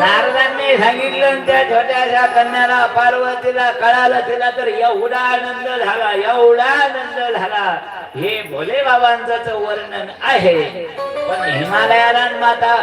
नारदांनी सांगितलं त्या छोट्याशा कन्याला पार्वतीला कळालं तिला तर एवढा आनंद झाला एवढा आनंद झाला. हे भोले बाबांच वर्णन आहे. पण हिमालयाला माता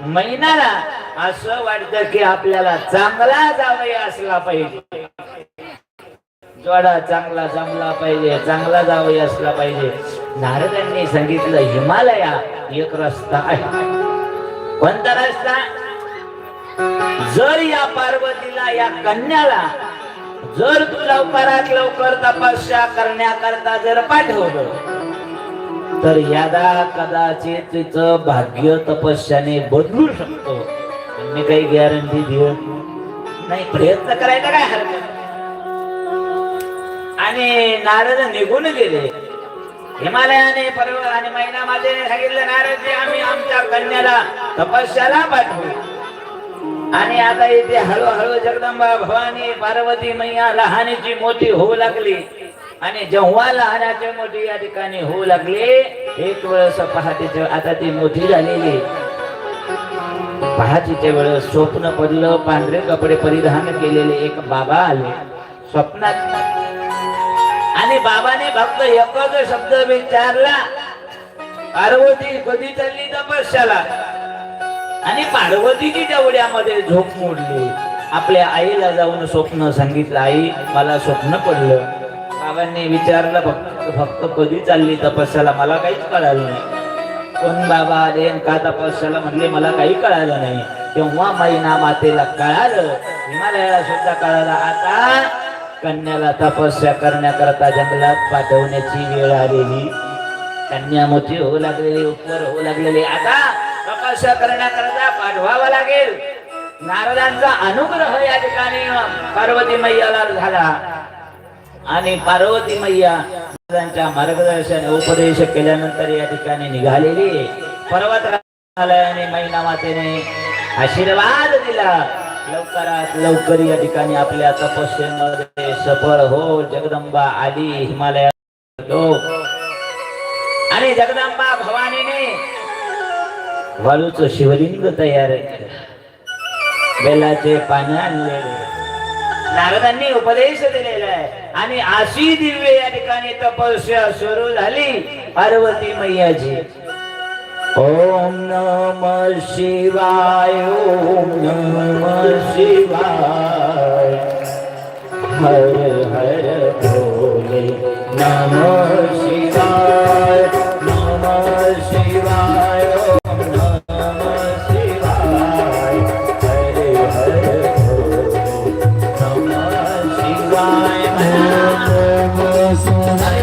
मैनाला असं वाटतं की आपल्याला चांगला जावई असला पाहिजे. जोडा चांगला जमला पाहिजे चांगला जावई असला पाहिजे. नारदांनी सांगितलं हिमालया एक रस्ता आहे. कोणता रस्ता? जर या पार्वतीला या कन्याला जर तू लवकरात लवकर तपस्या करण्याकरता जर पाठवलं तर यादा कदाचित तिचं भाग्य तपस्याने बदलू शकतो. मी काही गॅरंटी देत नाही प्रयत्न करायचा काय हरकत आणि नारद निघून गेले. हिमालयाने पर्वत आणि महिन्यामध्ये सांगितलं नारद आम्ही आमच्या कन्याला तपस्याला पाठवू. आणि आता इथे हळूहळू जगदंबा भवानी पार्वती मैया लहानीची मोठी होऊ लागली. आणि जेव्हा लहानाची मोठी या ठिकाणी होऊ लागली एक वेळेस पहाटेच्या आता ती मोठी झालेली. पहाटेच्या वेळेस स्वप्न पडलं पांढरे कपडे परिधान केलेले एक बाबा आले. स्वप्नात आणि बाबाने फक्त एकच शब्द विचारला. पार्वती कधी चालली तपस्याला? आणि पार्वतीची तेवढ्यामध्ये झोप मोडली. आपल्या आईला जाऊन स्वप्न सांगितलं आई मला स्वप्न पडलं. बाबांनी विचारलं फक्त फक्त कधी चालली तपस्याला? मला काहीच कळालं नाही. कोण बाबा आले का तपस्याला? म्हणले मला काही कळालं नाही. तेव्हा मैना मातेला कळालं. हिमालयाला सुद्धा कळालं आता कन्याला तपस्या करण्याकरता जंगलात पाठवण्याची वेळ आलेली. कन्या मोठी होऊ लागलेली उत्तर होऊ लागलेली. आता तपस्या करण्याकरता पाठवावा लागेल. नारदांचा अनुग्रह या ठिकाणी पार्वती मैयाला झाला. आणि पार्वती मैया नारदांच्या मार्गदर्शन उपदेश केल्यानंतर या ठिकाणी निघालेली. पर्वत आणि मैना मातेने आशीर्वाद दिला. लवकरात लवकर या ठिकाणी आपल्या तपस्येमध्ये सफळ हो. जगदंबा आली हिमालयात. लोक आणि जगदंबा भवानीने वाळूच शिवलिंग तयार बेलाचे पानं आणलेले नारदांनी उपदेश दिलेला आहे. आणि अशी दिव्य या ठिकाणी तपस्या सुरू झाली. पार्वती मैयाची ओम नम शिवाय ओम नम शिवाय. हर हर भोले नम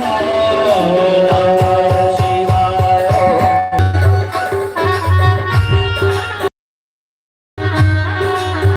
Senhor.